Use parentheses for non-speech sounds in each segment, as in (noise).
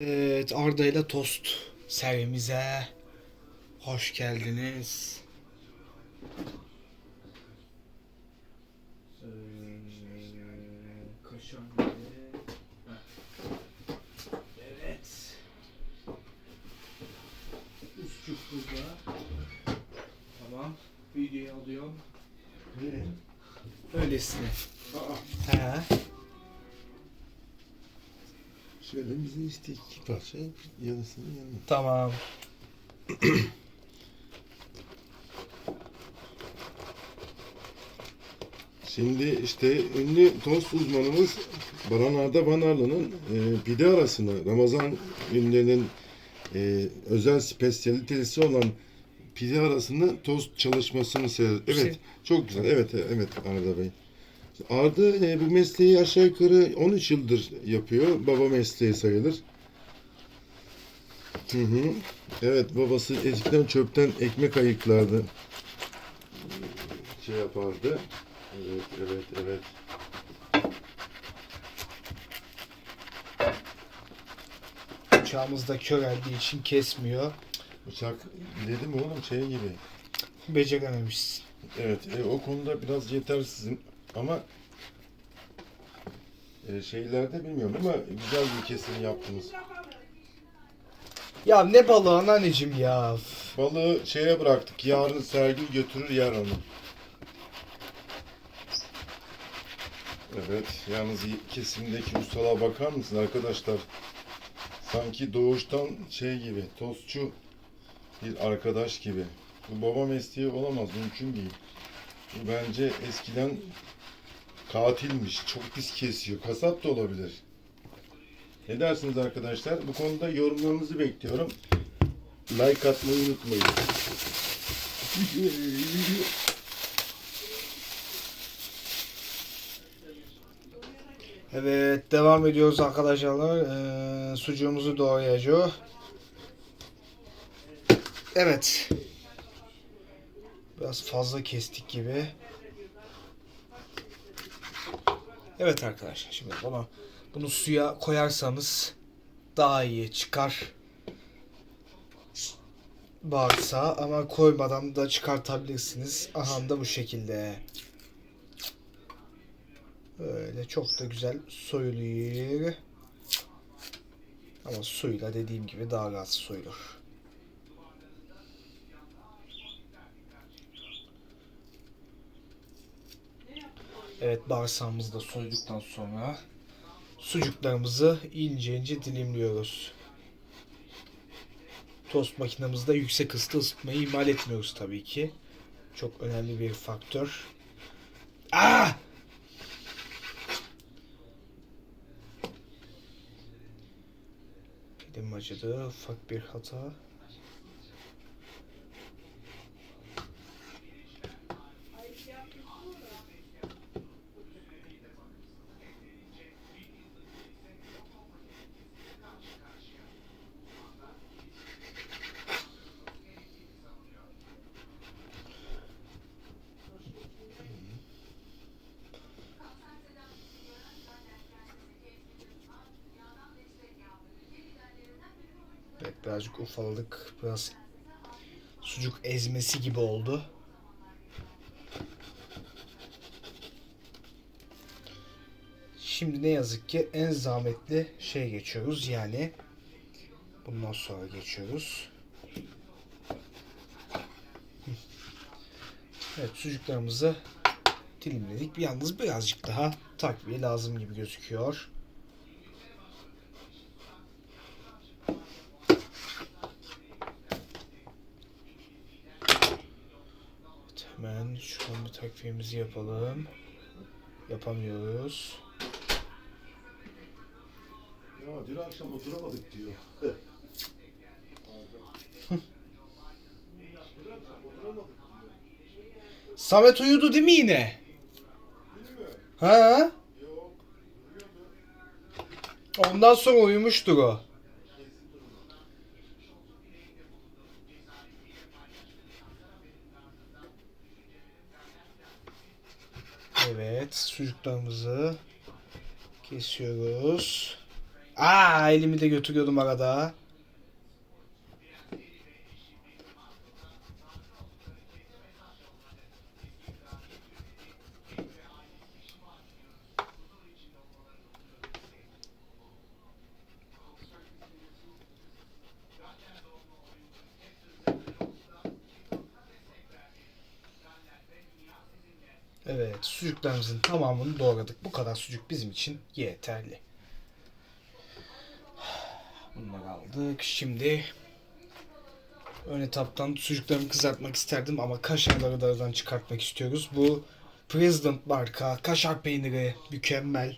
Evet Arda ile Tost serimize hoş geldiniz. Evet. Üstçük burada. Tamam. Videoyu alıyorum. Öylesine. He. Şöyle bize işte iki parça yarısını yanına. Tamam. (clears throat) Şimdi işte ünlü tost uzmanımız Baran Arda Banarlı'nın e, pide arasını Ramazan günlerinin e, özel spesiyalitesi olan pide arasını tost çalışmasını seyrediyor. Evet Şey- çok güzel. Evet evet Arda Bey. Arda e, bu mesleği aşağı yukarı 13 yıldır yapıyor. Baba mesleği sayılır. Hı hı. Evet babası eskiden çöpten ekmek ayıklardı. Şey yapardı. Evet, evet, evet. Bıçağımız da köreldiği için kesmiyor. Bıçak dedim oğlum şey gibi. Becerememişsin. Evet, e, o konuda biraz yetersizim ama e, şeylerde bilmiyorum ama güzel bir kesim yaptınız. Ya ne balığı anneciğim ya. Balığı şeye bıraktık. Yarın Sergil götürür yer onu. Evet, yalnız kesimdeki ustalığa bakar mısın arkadaşlar? Sanki doğuştan şey gibi, tostçu bir arkadaş gibi. Bu baba mesleği olamaz, mümkün değil. Bu bence eskiden katilmiş, çok pis kesiyor. Kasap da olabilir. Ne dersiniz arkadaşlar? Bu konuda yorumlarınızı bekliyorum. Like atmayı unutmayın. (laughs) Evet devam ediyoruz arkadaşlar. Ee, sucuğumuzu doğrayacağız. Evet. Biraz fazla kestik gibi. Evet arkadaşlar şimdi bunu bunu suya koyarsanız daha iyi çıkar. Varsa ama koymadan da çıkartabilirsiniz. Aha da bu şekilde. Öyle çok da güzel soyuluyor. Ama suyla dediğim gibi daha rahat soyulur. Evet bağırsağımızı da soyduktan sonra sucuklarımızı ince ince dilimliyoruz. Tost makinemizde yüksek ısıda ısıtmayı ihmal etmiyoruz tabii ki. Çok önemli bir faktör. Ah! Elim acıdı. Ufak bir hata. Evet birazcık ufaladık. Biraz sucuk ezmesi gibi oldu. Şimdi ne yazık ki en zahmetli şey geçiyoruz yani bundan sonra geçiyoruz. Evet sucuklarımızı dilimledik. Yalnız birazcık daha takviye lazım gibi gözüküyor. Evet, hemen takviyemizi yapalım. Yapamıyoruz. Ya dün akşam oturamadık diyor. (laughs) Samet uyudu değil mi yine? Ha? Ondan sonra uyumuştur o. Evet, sucuklarımızı kesiyoruz. Aa elimi de götürüyordum arada. Evet, sucuklarımızın tamamını doğradık. Bu kadar sucuk bizim için yeterli. Bunları aldık. Şimdi ön etaptan sucuklarımı kızartmak isterdim ama kaşarları da aradan çıkartmak istiyoruz. Bu President marka kaşar peyniri mükemmel.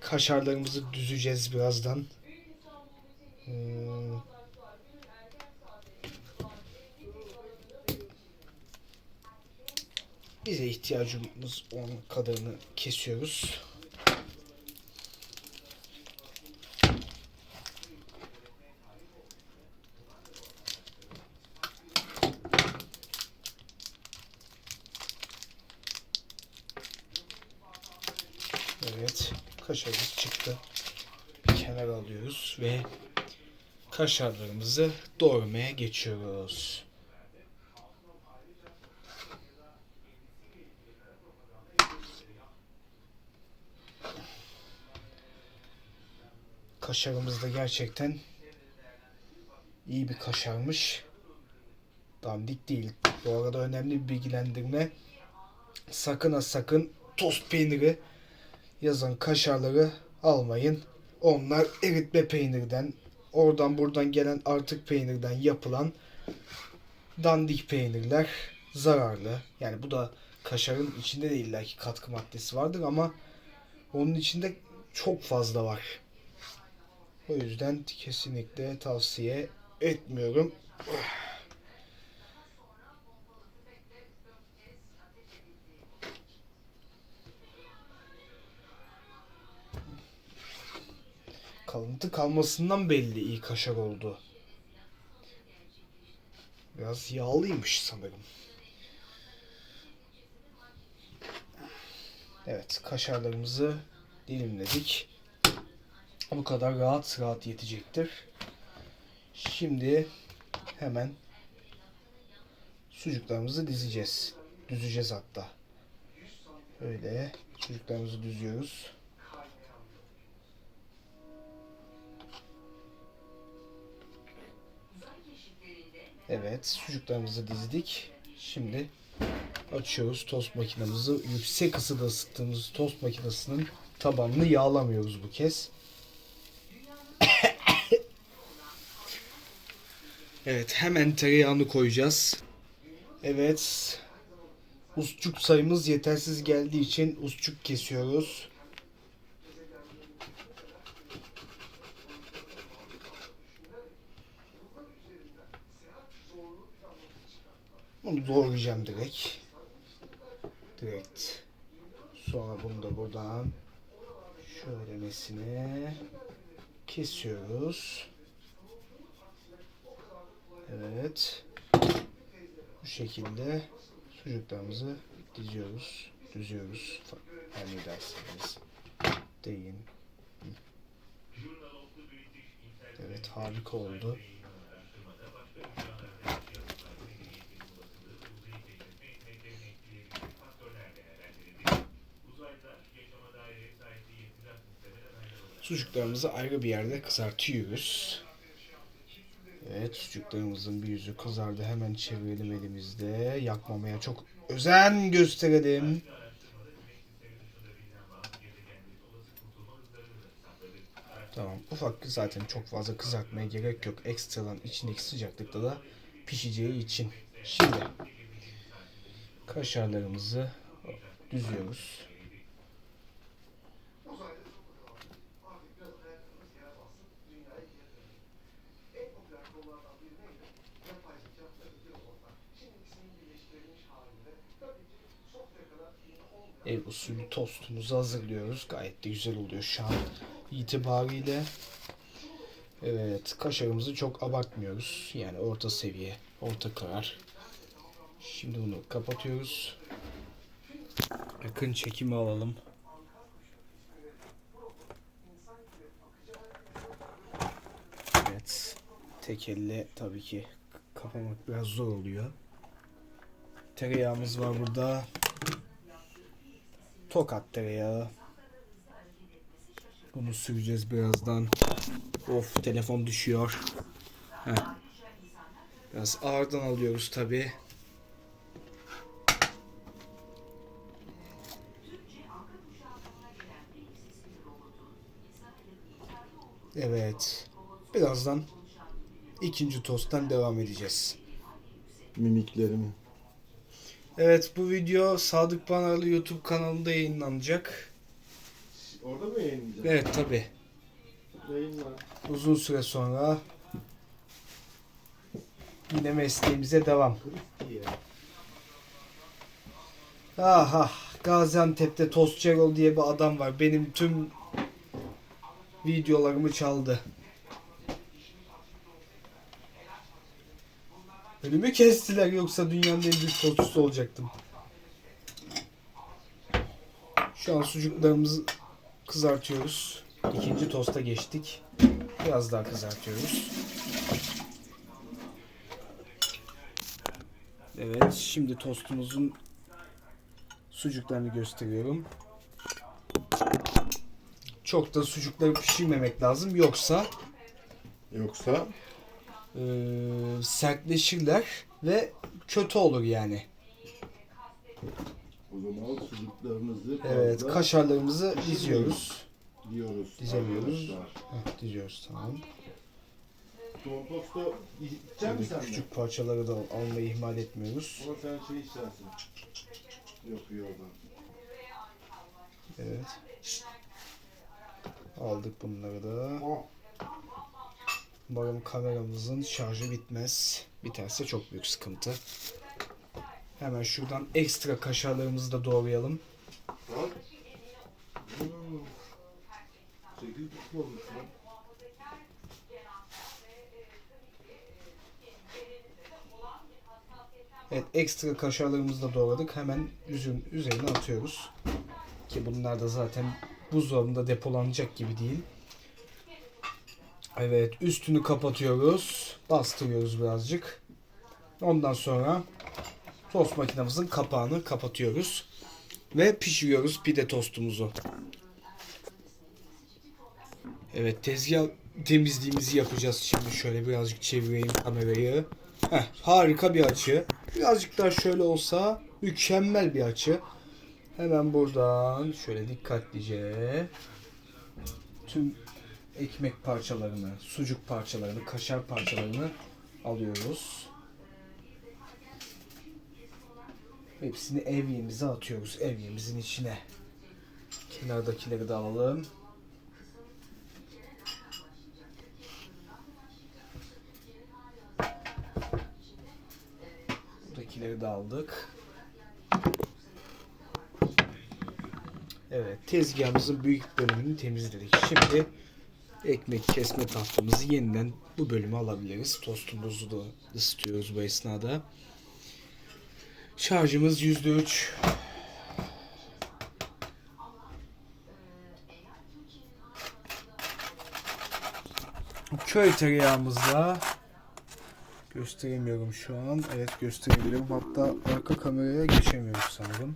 Kaşarlarımızı düzeceğiz birazdan. Hmm. Bize ihtiyacımız olan kadarını kesiyoruz. Evet, kaşarımız çıktı. Bir kenara alıyoruz ve kaşarlarımızı doğramaya geçiyoruz. Kaşarımız da gerçekten iyi bir kaşarmış. Dandik değil. Bu arada önemli bir bilgilendirme. Sakın ha sakın tost peyniri yazan kaşarları almayın. Onlar eritme peynirden, oradan buradan gelen artık peynirden yapılan dandik peynirler zararlı. Yani bu da kaşarın içinde de illaki katkı maddesi vardır ama onun içinde çok fazla var. O yüzden kesinlikle tavsiye etmiyorum. Kalıntı kalmasından belli iyi kaşar oldu. Biraz yağlıymış sanırım. Evet kaşarlarımızı dilimledik. Bu kadar rahat rahat yetecektir. Şimdi hemen sucuklarımızı dizeceğiz. Düzeceğiz hatta. Böyle sucuklarımızı düzüyoruz. Evet, sucuklarımızı dizdik. Şimdi açıyoruz tost makinamızı. Yüksek ısıda ısıttığımız tost makinesinin tabanını yağlamıyoruz bu kez. Evet, hemen tereyağını koyacağız. Evet. Usçuk sayımız yetersiz geldiği için usçuk kesiyoruz. Bunu doğrayacağım direkt. Direkt. Sonra bunu da buradan şöylemesine kesiyoruz. Evet. Bu şekilde sucuklarımızı diziyoruz. Düzüyoruz. Her ne derseniz deyin. Evet harika oldu. Sucuklarımızı ayrı bir yerde kızartıyoruz. Evet sucuklarımızın bir yüzü kızardı. Hemen çevirelim elimizde. Yakmamaya çok özen gösterelim. Tamam ufak zaten çok fazla kızartmaya gerek yok. Ekstradan içindeki sıcaklıkta da pişeceği için. Şimdi kaşarlarımızı düzüyoruz. ev usulü tostumuzu hazırlıyoruz. Gayet de güzel oluyor şu an itibariyle. Evet kaşarımızı çok abartmıyoruz. Yani orta seviye, orta karar. Şimdi bunu kapatıyoruz. Yakın çekimi alalım. Evet. Tek elle tabii ki kapamak biraz zor oluyor. Tereyağımız var burada. Tokat tereyağı. Bunu süreceğiz birazdan. Of telefon düşüyor. Heh. Biraz ağırdan alıyoruz tabi. Evet. Birazdan ikinci tosttan devam edeceğiz. Mimiklerimi. Evet bu video Sadık Banarlı YouTube kanalında yayınlanacak. Orada mı yayınlayacağız? Evet tabi. Yayınla. Uzun süre sonra yine mesleğimize devam. Aha Gaziantep'te Tost Cerol diye bir adam var. Benim tüm videolarımı çaldı. Önümü kestiler yoksa dünyanın en büyük tostçusu olacaktım. Şu an sucuklarımızı kızartıyoruz. İkinci tosta geçtik. Biraz daha kızartıyoruz. Evet, şimdi tostumuzun sucuklarını gösteriyorum. Çok da sucukları pişirmemek lazım. Yoksa Yoksa eee, sertleşirler ve kötü olur yani. o zaman sucuklarımızı Evet, fazla kaşarlarımızı diziyoruz. diyoruz. Dizemiyoruz. arkadaşlar. Heh, diziyoruz tamam. Son tostu içecek misin sen de? küçük parçaları da almayı ihmal etmiyoruz. Ama sen şey içersin. Yok yordan. Evet. Aldık bunları da. Oh. Umarım kameramızın şarjı bitmez. Biterse çok büyük sıkıntı. Hemen şuradan ekstra kaşarlarımızı da doğrayalım. Evet ekstra kaşarlarımızı da doğradık. Hemen üzüm üzerine atıyoruz. Ki bunlar da zaten buzdolabında depolanacak gibi değil. Evet üstünü kapatıyoruz. Bastırıyoruz birazcık. Ondan sonra tost makinemizin kapağını kapatıyoruz. Ve pişiriyoruz pide tostumuzu. Evet tezgah temizliğimizi yapacağız şimdi. Şöyle birazcık çevireyim kamerayı. Heh, harika bir açı. Birazcık daha şöyle olsa mükemmel bir açı. Hemen buradan şöyle dikkatlice tüm ekmek parçalarını, sucuk parçalarını, kaşar parçalarını alıyoruz. Hepsini evyemize atıyoruz. Evyemizin içine. Kenardakileri de alalım. Buradakileri de aldık. Evet, tezgahımızın büyük bölümünü temizledik. Şimdi ekmek kesme tahtamızı yeniden bu bölüme alabiliriz. Tostumuzu da ısıtıyoruz bu esnada. Şarjımız %3. Köy tereyağımızla gösteremiyorum şu an. Evet gösterebilirim. Hatta arka kameraya geçemiyoruz sanırım.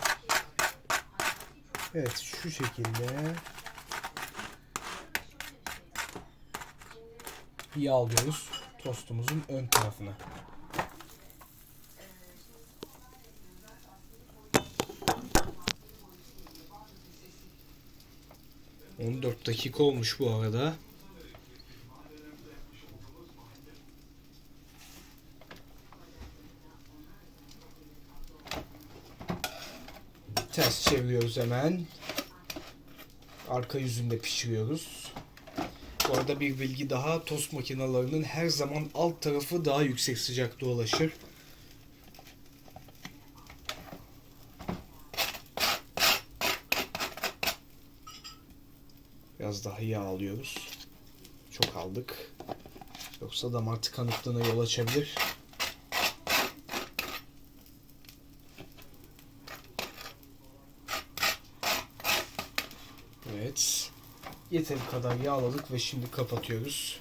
Evet şu şekilde yağ alıyoruz tostumuzun ön tarafına. ...14 dakika olmuş bu arada. Ters çeviriyoruz hemen. Arka yüzünde pişiriyoruz. Bu arada bir bilgi daha tost makinalarının her zaman alt tarafı daha yüksek sıcaklığa ulaşır. Biraz daha yağ alıyoruz. Çok aldık. Yoksa damar tıkanıklığına yol açabilir. Evet. Yeteri kadar yağladık ve şimdi kapatıyoruz.